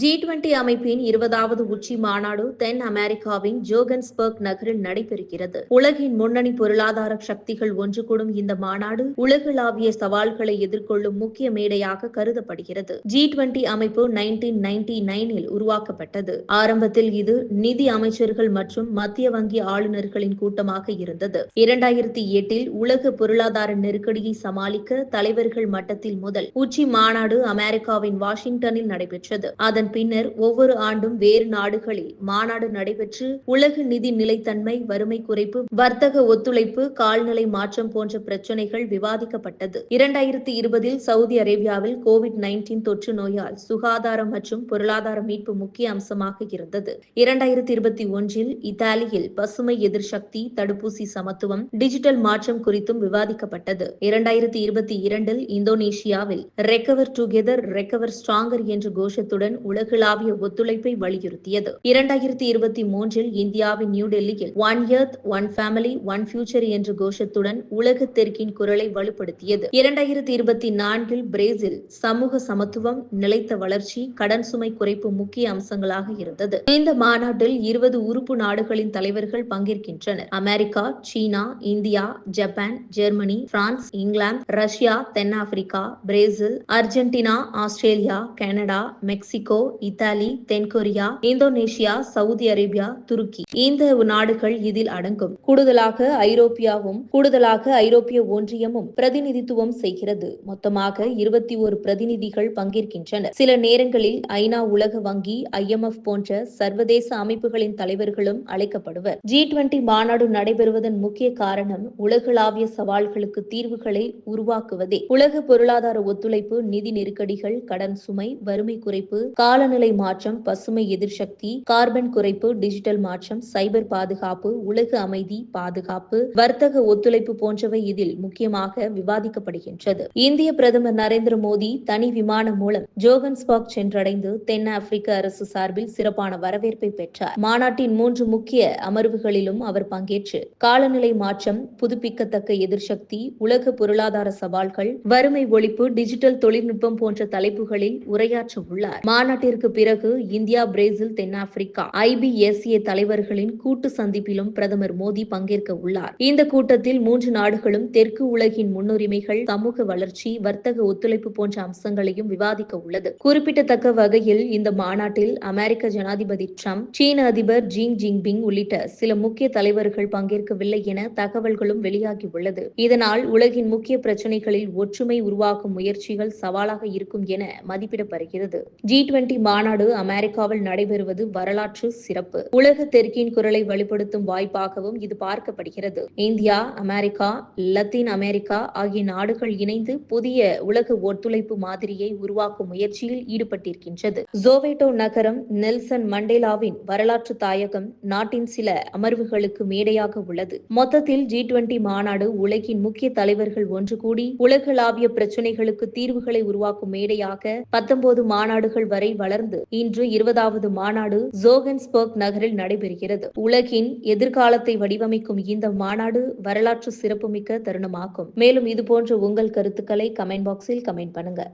G twenty அமைப்பின் இருபதாவது உச்சி மாநாடு தென் அமெரிக்காவின் ஜோகன்ஸ்பர்க் நகரில் நடைபெறுகிறது. உலகின் முன்னணி பொருளாதார சக்திகள் ஒன்று கூடும் இந்த மாநாடு உலகளாவிய சவால்களை எதிர்கொள்ளும் முக்கிய மேடையாக கருதப்படுகிறது. ஜி டுவெண்டி அமைப்பு நைன்டீன் நைன்டி நைனில் உருவாக்கப்பட்டது. ஆரம்பத்தில் இது நிதி அமைச்சர்கள் மற்றும் மத்திய வங்கி ஆளுநர்களின் கூட்டமாக இருந்தது. இரண்டாயிரத்தி எட்டில் உலக பொருளாதார நெருக்கடியை சமாளிக்க தலைவர்கள் மட்டத்தில் முதல் உச்சி மாநாடு அமெரிக்காவின் வாஷிங்டனில் நடைபெற்றது. அதன் அதன் பின்னர் ஒவ்வொரு ஆண்டும் வேறு நாடுகளில் மாநாடு நடைபெற்று உலக நிதி நிலைத்தன்மை வறுமை குறைப்பு வர்த்தக ஒத்துழைப்பு கால்நிலை மாற்றம் போன்ற பிரச்சினைகள் விவாதிக்கப்பட்டது. இரண்டாயிரத்தி இருபதில் சவுதி அரேபியாவில் கோவிட் நைன்டீன் தொற்று நோயால் சுகாதாரம் மற்றும் பொருளாதார மீட்பு முக்கிய அம்சமாக இருந்தது. இரண்டாயிரத்தி இருபத்தி ஒன்றில் இத்தாலியில் பசுமை எதிர்சக்தி தடுப்பூசி சமத்துவம் டிஜிட்டல் மாற்றம் குறித்தும் விவாதிக்கப்பட்டது. இரண்டாயிரத்தி இருபத்தி இரண்டில் இந்தோனேஷியாவில் ரெக்கவர் டுகெதர் ரெக்கவர் ஸ்ட்ராங்கர் என்ற கோஷத்துடன் உலகளாவிய ஒத்துழைப்பை வலியுறுத்தியது. இரண்டாயிரத்தி இருபத்தி மூன்றில் இந்தியாவின் நியூடெல்லியில் one earth one family one future என்ற கோஷத்துடன் உலக தெற்கின் குரலை வலுப்படுத்தியது. இரண்டாயிரத்தி இருபத்தி நான்கில் பிரேசில் சமூக சமத்துவம் நிலைத்த வளர்ச்சி கடன் சுமை குறைப்பு முக்கிய அம்சங்களாக இருந்தது. இந்த மாநாட்டில் இருபது உறுப்பு நாடுகளின் தலைவர்கள் பங்கேற்கின்றனர். America China India Japan Germany France England Russia தென்னாப்பிரிக்கா Brazil Argentina Australia Canada Mexico Italy தென்கொரியா இந்தோனேஷியா சவுதி அரேபியா துருக்கி. இந்த நாடுகள் இதில் அடங்கும். கூடுதலாக ஐரோப்பியாவும் கூடுதலாக ஐரோப்பிய ஒன்றியமும் பிரதிநிதித்துவம் செய்கிறது. மொத்தமாக இருபத்தி ஒரு பிரதிநிதிகள் பங்கேற்கின்றனர். சில நேரங்களில் ஐநா உலக வங்கி ஐஎம்எஃப் போன்ற சர்வதேச அமைப்புகளின் தலைவர்களும் அழைக்கப்படுவர். ஜி டுவெண்டி மாநாடு நடைபெறுவதன் முக்கிய காரணம் உலகளாவிய சவால்களுக்கு தீர்வுகளை உருவாக்குவதே. உலக பொருளாதார ஒத்துழைப்பு நிதி நெருக்கடிகள் கடன் சுமை வறுமை குறைப்பு கால காலநிலை மாற்றம் பசுமை எதிர்சக்தி கார்பன் குறைப்பு டிஜிட்டல் மாற்றம் சைபர் பாதுகாப்பு உலக அமைதி பாதுகாப்பு வர்த்தக ஒத்துழைப்பு போன்றவை இதில் முக்கியமாக விவாதிக்கப்படுகின்றது. இந்திய பிரதமர் நரேந்திர மோடி தனி விமானம் மூலம் ஜோகன்ஸ்பாக் சென்றடைந்து தென் ஆப்பிரிக்க அரசு சார்பில் சிறப்பான வரவேற்பை பெற்றார். மாநாட்டின் மூன்று முக்கிய அமர்வுகளிலும் அவர் பங்கேற்று காலநிலை மாற்றம் புதுப்பிக்கத்தக்க எதிர்சக்தி உலக பொருளாதார சவால்கள் வறுமை ஒழிப்பு டிஜிட்டல் தொழில்நுட்பம் போன்ற தலைப்புகளில் உரையாற்ற உள்ளார் நாட்டிற்கு பிறகு இந்தியா பிரேசில் தென்னாப்பிரிக்கா ஐபிஎஸ்ஏ தலைவர்களின் கூட்டு சந்திப்பிலும் பிரதமர் மோடி பங்கேற்க உள்ளார். இந்த கூட்டத்தில் மூன்று நாடுகளும் தெற்கு உலகின் முன்னுரிமைகள் சமூக வளர்ச்சி வர்த்தக ஒத்துழைப்பு போன்ற அம்சங்களையும் விவாதிக்க உள்ளது. குறிப்பிடத்தக்க வகையில் இந்த மாநாட்டில் அமெரிக்க ஜனாதிபதி ட்ரம்ப் சீன அதிபர் ஜிங் ஜின்பிங் உள்ளிட்ட சில முக்கிய தலைவர்கள் பங்கேற்கவில்லை என தகவல்களும் வெளியாகியுள்ளது இதனால் உலகின் முக்கிய பிரச்சினைகளில் ஒற்றுமை உருவாக்கும் முயற்சிகள் சவாலாக இருக்கும் என மதிப்பிடப்படுகிறது. ஜி டுவெண்டி மாநாடு அமெரிக்காவில் நடைபெறுவது வரலாற்று சிறப்பு. உலக தெற்கின் குரலை வெளிப்படுத்தும் வாய்ப்பாகவும் இது பார்க்கப்படுகிறது. இந்தியா அமெரிக்கா லத்தீன் அமெரிக்கா ஆகிய நாடுகள் இணைந்து புதிய உலக ஒத்துழைப்பு மாதிரியை உருவாக்கும் முயற்சியில் ஈடுபட்டிருக்கின்றது. ஜோவேட்டோ நகரம் நெல்சன் மண்டேலாவின் வரலாற்று தாயகம் நாட்டின் சில அமர்வுகளுக்கு மேடையாக உள்ளது. மொத்தத்தில் ஜி டுவெண்டி மாநாடு உலகின் முக்கிய தலைவர்கள் ஒன்று கூடி உலகளாவிய பிரச்சினைகளுக்கு தீர்வுகளை உருவாக்கும் மேடையாக பத்தொன்பது மாநாடுகள் வரை வளர்ந்து இன்று இருபதாவது மாநாடு ஜோகன்ஸ்பர்க் நகரில் நடைபெறுகிறது. உலகின் எதிர்காலத்தை வடிவமைக்கும் இந்த மாநாடு வரலாற்று சிறப்புமிக்க தருணமாகும். மேலும் இதுபோன்ற உங்கள் கருத்துக்களை கமெண்ட் பாக்ஸில் கமெண்ட் பண்ணுங்க.